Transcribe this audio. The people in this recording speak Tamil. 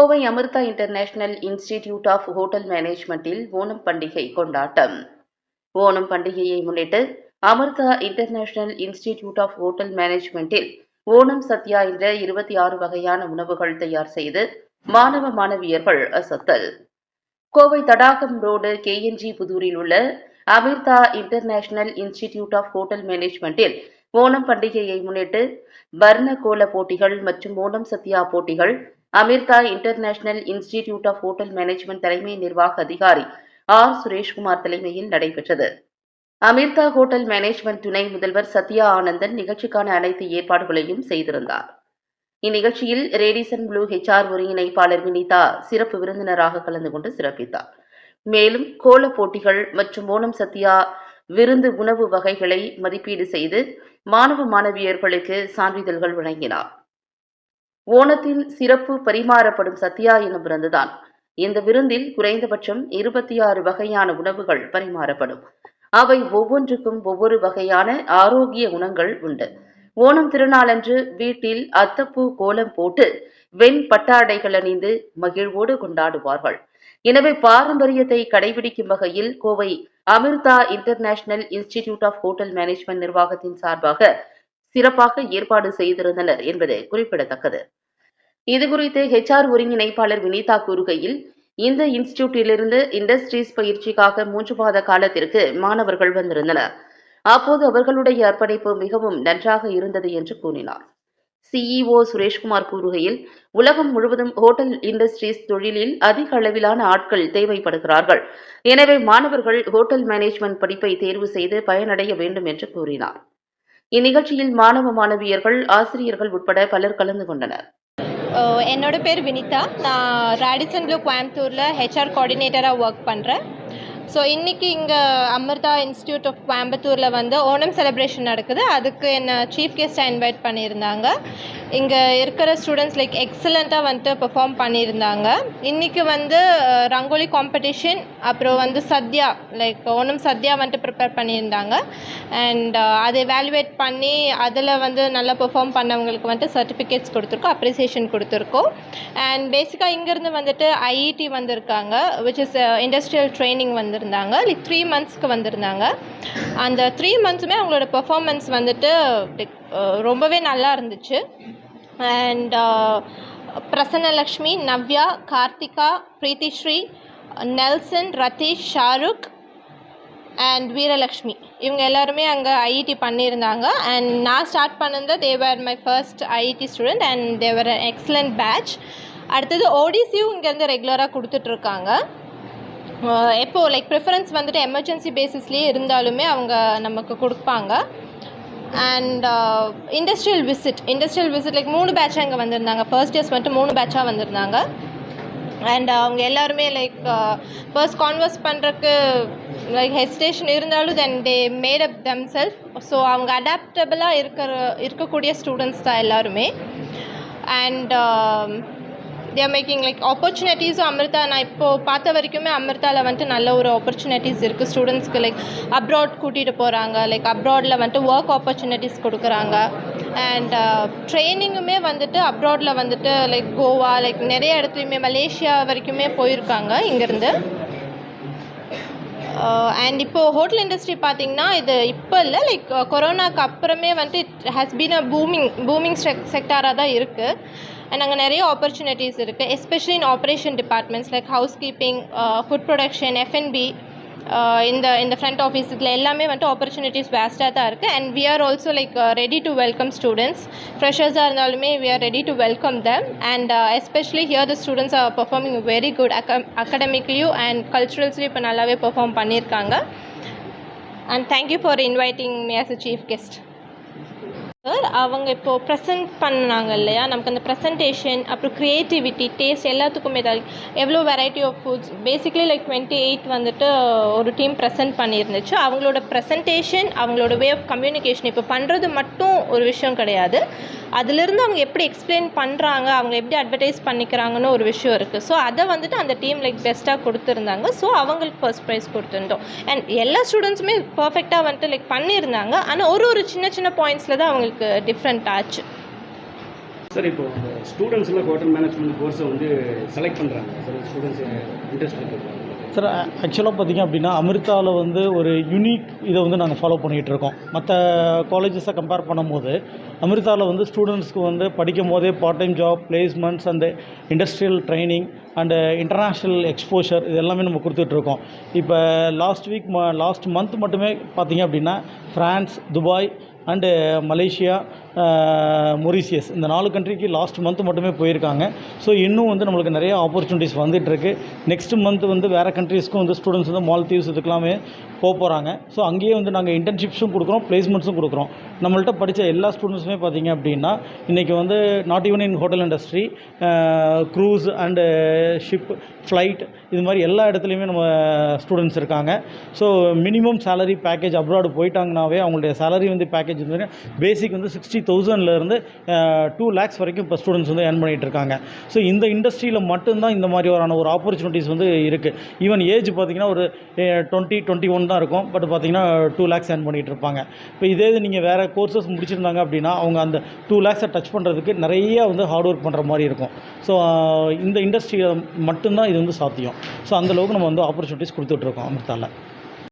Kovai Amrita International Institute of Hotel மேனேஜ்மெண்டில் Onam பண்டிகை கொண்டாட்டம். ஓணம் பண்டிகையை முன்னிட்டு Amrita International Institute of Hotel மேனேஜ்மெண்டில் Onam Sathya என்ற இருபத்தி ஆறு வகையான உணவுகள் தயார் செய்து மாணவ மாணவியர்கள் அசத்தல். கோவை தடாகம் ரோடு கேஎன்ஜி புதூரில் உள்ள Amrita international institute of hotel மேனேஜ்மெண்டில் Onam பண்டிகையை முன்னிட்டு வர்ண கோல போட்டிகள் மற்றும் ஓணம் சத்யா போட்டிகள் Amrita international institute of hotel management தலைமை நிர்வாக அதிகாரி ஆர். சுரேஷ்குமார் தலைமையில் நடைபெற்றது. அமிர்தா ஹோட்டல் மேனேஜ்மெண்ட் துணை முதல்வர் சத்யா ஆனந்தன் நிகழ்ச்சிக்கான அனைத்து ஏற்பாடுகளையும் செய்திருந்தார். இந்நிகழ்ச்சியில் ரேடிசன் ப்ளூ ஹெச்ஆர் ஒருங்கிணைப்பாளர் வினிதா சிறப்பு விருந்தினராக கலந்து கொண்டு சிறப்பித்தார். மேலும் கோல போட்டிகள் மற்றும் ஓணம் சத்யா விருந்து உணவு வகைகளை மதிப்பீடு செய்து மாணவ மாணவியர்களுக்கு சான்றிதழ்கள் வழங்கினார். ஓணத்தில் சிறப்பு பரிமாறப்படும் சத்யா எனும் விருந்துதான். இந்த விருந்தில் குறைந்தபட்சம் இருபத்தி ஆறு வகையான உணவுகள் பரிமாறப்படும். அவை ஒவ்வொன்றுக்கும் ஒவ்வொரு வகையான ஆரோக்கிய குணங்கள் உண்டு. ஓணம் திருநாளன்று வீட்டில் அத்தப்பூ கோலம் போட்டு வெண் பட்டாடைகள் அணிந்து மகிழ்வோடு கொண்டாடுவார்கள். எனவே பாரம்பரியத்தை கடைபிடிக்கும் வகையில் Kovai Amrita international institute of hotel management நிர்வாகத்தின் சார்பாக சிறப்பாக ஏற்பாடு செய்திருந்தனர் என்பது குறிப்பிடத்தக்கது. இதுகுறித்து ஹெச்ஆர் ஒருங்கிணைப்பாளர் வினிதா கூறுகையில் இந்த இன்ஸ்டிடியூட்டிலிருந்து இண்டஸ்ட்ரீஸ் பயிற்சிக்காக மூன்று மாத காலத்திற்கு மாணவர்கள் வந்திருந்தனர். அப்போது அவர்களுடைய அர்ப்பணிப்பு மிகவும் நன்றாக இருந்தது என்று கூறினார். சிஇஓ சுரேஷ்குமார் கூறுகையில் உலகம் முழுவதும் ஹோட்டல் இண்டஸ்ட்ரீஸ் தொழிலில் அதிக அளவிலான ஆட்கள் தேவைப்படுகிறார்கள். எனவே மாணவர்கள் ஹோட்டல் மேனேஜ்மெண்ட் படிப்பை தேர்வு செய்து பயனடைய வேண்டும் என்று கூறினார். இந்நிகழ்ச்சியில் மாணவ மாணவியர்கள் ஆசிரியர்கள் உட்பட பலர் கலந்து கொண்டனர். என்னோட பேர் வினிதா. நான் ராடிசன் ப்ளூ கோயம்புத்தூரில் ஹெச்ஆர் கோஆர்டினேட்டராக ஒர்க் பண்ணுறேன் ஸோ இன்றைக்கி இங்கே அமிர்தா இன்ஸ்டியூட் ஆஃப் கோயம்புத்தூரில் வந்து ஓணம் செலிப்ரேஷன் நடக்குது. அதுக்கு என்ன சீஃப் கெஸ்ட்டாக இன்வைட் பண்ணியிருந்தாங்க. இங்கே இருக்கிற ஸ்டூடெண்ட்ஸ் லைக் எக்ஸலண்ட்டாக வந்துட்டு பெர்ஃபார்ம் பண்ணியிருந்தாங்க. இன்றைக்கி வந்து ரங்கோலி காம்படிஷன் அப்புறம் வந்து சத்யா லைக் ஒன்றும் சத்யா வந்துட்டு ப்ரிப்பேர் பண்ணியிருந்தாங்க. அண்ட் அதை வேல்யூவேட் பண்ணி அதில் வந்து நல்லா பெர்ஃபார்ம் பண்ணவங்களுக்கு வந்துட்டு சர்டிஃபிகேட்ஸ் கொடுத்துருக்கோம் அப்ரிசியேஷன் கொடுத்துருக்கோம். அண்ட் பேசிக்காக இங்கேருந்து வந்துட்டு ஐஇடி வந்திருக்காங்க விச் இஸ் இண்டஸ்ட்ரியல் ட்ரைனிங் வந்திருந்தாங்க. லைக் த்ரீ மந்த்ஸ்க்கு வந்திருந்தாங்க. அந்த த்ரீ மந்த்ஸுமே அவங்களோட பெர்ஃபார்மன்ஸ் வந்துட்டு ரொம்பவே நல்லா இருந்துச்சு. And Prasannalakshmi Navya Karthika Preethisri Nelson Ratheesh Shahrukh and Veeralakshmi இவங்க எல்லாருமே அங்கே ஐஐடி பண்ணியிருந்தாங்க. அண்ட் நான் ஸ்டார்ட் பண்ணது they were my first IIT student and they were excellent batch அடுத்தது ஓடிசியும் இங்கேருந்து ரெகுலராக கொடுத்துட்ருக்காங்க. எப்போது லைக் ப்ரிஃபரன்ஸ் வந்துட்டு எமர்ஜென்சி பேசிஸ்லேயே இருந்தாலுமே அவங்க நமக்கு கொடுப்பாங்க. And industrial visit industrial visit like மூணு பேட்ச் அங்கே வந்திருந்தாங்க. ஃபர்ஸ்ட் இயர்ஸ் மட்டும் மூணு பேட்சாக வந்திருந்தாங்க. அண்ட் uh, அவங்க எல்லாருமே லைக் ஃபர்ஸ்ட் கான்வர்ஸ் பண்ணுறக்கு லைக் ஹெசிடேஷன் இருந்தாலும் then they made up them self so அவங்க அடாப்டபிளாக இருக்கிற இருக்கக்கூடிய ஸ்டூடெண்ட்ஸ் தான் எல்லாருமே. அண்ட் தேர் மேக்கிங் லைக் ஆப்பர்ச்சுனிட்டிஸும் அமிர்தா நான் இப்போது பார்த்த வரைக்குமே அமிர்தாவில் வந்துட்டு நல்ல ஒரு ஆப்பர்ச்சுனிட்டிஸ் இருக்குது ஸ்டூடெண்ட்ஸ்க்கு லைக் அப்ராட் கூட்டிகிட்டு போகிறாங்க லைக் அப்ராடில் வந்துட்டு ஒர்க் ஆப்பர்ச்சுனிட்டிஸ் கொடுக்குறாங்க. அண்ட் ட்ரைனிங்குமே வந்துட்டு அப்ராடில் வந்துட்டு லைக் கோவா லைக் நிறைய இடத்துலையுமே மலேசியா வரைக்குமே போயிருக்காங்க இங்கேருந்து. அண்ட் uh, இப்போது ஹோட்டல் இண்டஸ்ட்ரி பார்த்தீங்கன்னா இது இப்போ இல்லை. லைக் கொரோனாக்கு uh, அப்புறமே வந்துட்டு it has been a booming booming sec செக்டாராக தான் இருக்குது அண்ட் அங்கே நிறைய ஆப்பர்ச்சுனிட்டிஸ் இருக்குது especially in operation departments like housekeeping food production FNB இந்த இந்த ஃப்ரண்ட் ஆஃபீஸ் இதில் எல்லாமே வந்துட்டு ஆப்பர்ச்சுனிட்டிஸ் வேஸ்ட்டாக தான் இருக்குது and we are also like ready to welcome students ஃப்ரெஷர்ஸாக இருந்தாலுமே we are ready to welcome them and especially here the students are performing very good அக்க அகடமிக்லியும் அண்ட் கல்ச்சுரல்ஸ்லையும் இப்போ நல்லாவே பெர்ஃபார்ம் பண்ணியிருக்காங்க and thank you for inviting me as a chief guest அவங்க இப்போது ப்ரெசென்ட் பண்ணாங்க இல்லையா? நமக்கு அந்த ப்ரெசன்டேஷன் அப்புறம் க்ரியேட்டிவிட்டி டேஸ்ட் எல்லாத்துக்குமே தான் எவ்வளோ variety of foods basically like twenty eight வந்துட்டு ஒரு டீம் ப்ரெசென்ட் பண்ணியிருந்துச்சு. அவங்களோட ப்ரெசன்டேஷன் அவங்களோட வே ஆஃப் கம்யூனிகேஷன் இப்போ பண்ணுறது மட்டும் ஒரு விஷயம் கிடையாது. அதுலேருந்து அவங்க எப்படி எக்ஸ்பிளைன் பண்ணுறாங்க அவங்க எப்படி அட்வர்டைஸ் பண்ணிக்கிறாங்கன்னு ஒரு விஷயம் இருக்குது ஸோ அதை வந்துட்டு அந்த டீம் லைக் பெஸ்ட்டாக கொடுத்துருந்தாங்க. ஸோ அவங்களுக்கு ஃபர்ஸ்ட் ப்ரைஸ் கொடுத்துருந்தோம். அண்ட் எல்லா ஸ்டூடெண்ட்ஸுமே பர்ஃபெக்டாக வந்துட்டு லைக் பண்ணியிருந்தாங்க. ஆனால் ஒரு ஒரு சின்ன சின்ன பாயிண்ட்ஸில் தான் அவங்களுக்கு டிஃப்ரெண்ட் ஆச்சு. சார் இப்போ ஸ்டூடெண்ட்ஸ்லாம் ஹோட்டல் மேனேஜ்மெண்ட் கோர்ஸை வந்து செலக்ட் பண்ணுறாங்க சார் ஸ்டூடெண்ட்ஸ் இன்ட்ரெஸ்ட் சார் ஆக்சுவலாக பார்த்தீங்க அப்படின்னா அமிர்தாவில் வந்து ஒரு யூனிக் இதை வந்து நாங்கள் ஃபாலோ பண்ணிகிட்டு இருக்கோம். மற்ற காலேஜஸை கம்பேர் பண்ணும்போது அமிர்தாவில் வந்து ஸ்டூடெண்ட்ஸ்க்கு வந்து படிக்கும் போதே part time job placements and industrial training and international exposure இது எல்லாமே நம்ம கொடுத்துட்ருக்கோம் இப்போ லாஸ்ட் வீக் ம லாஸ்ட் மந்த் மட்டுமே பார்த்திங்க அப்படின்னா France Dubai and Malaysia Mauritius இந்த நாலு கண்ட்ரிக்கு லாஸ்ட் மந்த் மட்டுமே போயிருக்காங்க. ஸோ இன்னும் வந்து நம்மளுக்கு நிறைய ஆப்பர்ச்சுனிட்டிஸ் வந்துட்டுருக்கு. நெக்ஸ்ட் மந்த் வந்து வேறு கண்ட்ரீஸ்க்கும் வந்து ஸ்டூடெண்ட்ஸ் வந்து மால்தீவ்ஸ் இதுக்கெல்லாமே போக போகிறாங்க ஸோ அங்கேயே வந்து நாங்கள் இன்டர்ன்ஷிப்ஸும் கொடுக்குறோம் பிளேஸ்மெண்ட்ஸும் கொடுக்குறோம். நம்மள்ட்ட படித்த எல்லா ஸ்டூடெண்ட்ஸுமே பார்த்திங்க அப்படின்னா இன்றைக்கி வந்து not even in hotel industry cruise and ship flight இது மாதிரி எல்லா இடத்துலையுமே நம்ம ஸ்டூடெண்ட்ஸ் இருக்காங்க. So minimum salary package abroad போயிட்டாங்கனாவே அவங்களுடைய சேலரி வந்து பேக்கேஜ் வந்து பேசிக் வந்து சிக்ஸ்டி சிக்ஸ்டி தௌசண்ட்லேருந்து டூ லேக்ஸ் வரைக்கும் இப்போ ஸ்டூடெண்ட்ஸ் வந்து ஏர்ன் பண்ணிகிட்டு இருக்காங்க. ஸோ இந்த இண்டஸ்ட்ரியில் மட்டும்தான் இந்த மாதிரியான ஒரு ஆப்பர்ச்சுனிட்டிஸ் வந்து இருக்குது ஈவன் ஏஜ் பார்த்தீங்கன்னா ஒரு டுவெண்ட்டி டுவெண்ட்டி ஒன் தான் இருக்கும். பட் பார்த்தீங்கன்னா டூ லேக்ஸ் ஏர்ன் பண்ணிகிட்டு இருப்பாங்க. இப்போ இதே இது நீங்கள் வேறு கோர்சஸ் முடிச்சிருந்தாங்க அப்படின்னா அவங்க அந்த டூ லேக்ஸை டச் பண்ணுறதுக்கு நிறைய வந்து ஹார்ட் ஒர்க் பண்ணுற மாதிரி இருக்கும். ஸோ இந்த இண்டஸ்ட்ரியில் மட்டும்தான் இது வந்து சாத்தியம். ஸோ அந்தளவுக்கு நம்ம வந்து ஆப்பர்ச்சுனிட்டிஸ் கொடுத்துட்ருக்கோம் அமிர்தாவில்